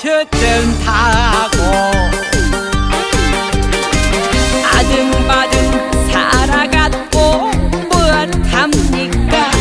버스든 타고 아등바등 살아갔고 무엇합니까?